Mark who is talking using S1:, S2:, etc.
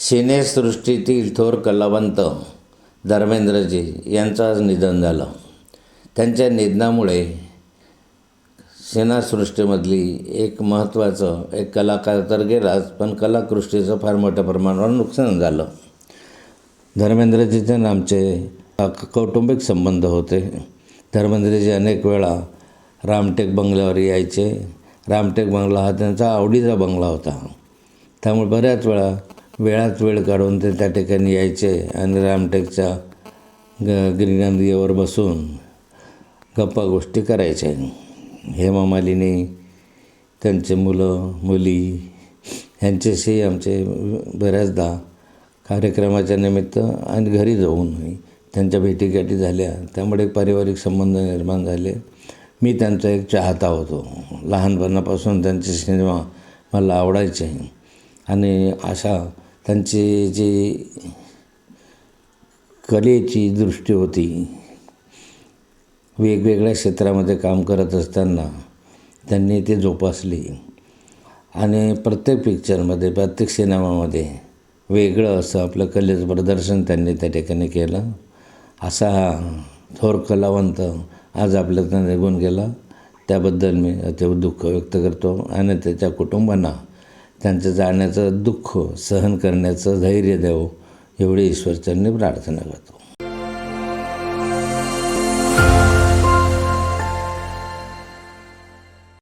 S1: सिनेसृष्टीतील थोर कलावंत धर्मेंद्रजी यांचं आज निधन झालं. त्यांच्या निधनामुळे सिनेसृष्टीमधली एक महत्त्वाचं एक कलाकार तर गेलाच पण कलाकृष्टीचं फार मोठ्या प्रमाणावर नुकसान झालं. धर्मेंद्रजीचे आमचे कौटुंबिक संबंध होते. धर्मेंद्रजी अनेक वेळा रामटेक बंगल्यावर यायचे. रामटेक बंगला हा त्यांचा आवडीचा बंगला होता. त्यामुळे बऱ्याच वेळा वेळात वेळ काढून ते त्या ठिकाणी यायचे आणि रामटेकच्या ग गिरिनंदीवर बसून गप्पा गोष्टी करायचे. हेमा मालिनी त्यांचे मुलं मुली ह्यांच्याशी आमचे बऱ्याचदा कार्यक्रमाच्या निमित्त आणि घरी जाऊन त्यांच्या भेटीगाठी झाल्या. त्यामुळे पारिवारिक संबंध निर्माण झाले. मी त्यांचा एक चाहता होतो. लहानपणापासून त्यांचे सिनेमा मला आवडायचे. आणि अशा त्यांची जी कलेची दृष्टी होती वेगवेगळ्या क्षेत्रामध्ये काम करत असताना त्यांनी ते जोपासली. आणि प्रत्येक पिक्चरमध्ये प्रत्येक सिनेमामध्ये वेगळं असं आपलं कलेचं प्रदर्शन त्यांनी त्या ठिकाणी केलं. असा हा थोर कलावंत आज आपल्यातनं निघून गेला. त्याबद्दल मी अतीव दुःख व्यक्त करतो. आणि त्याच्या कुटुंबांना त्यांचं जाण्याचं दुःख सहन करण्याचं धैर्य द्यावं एवढी ईश्वरचरणी प्रार्थना करतो.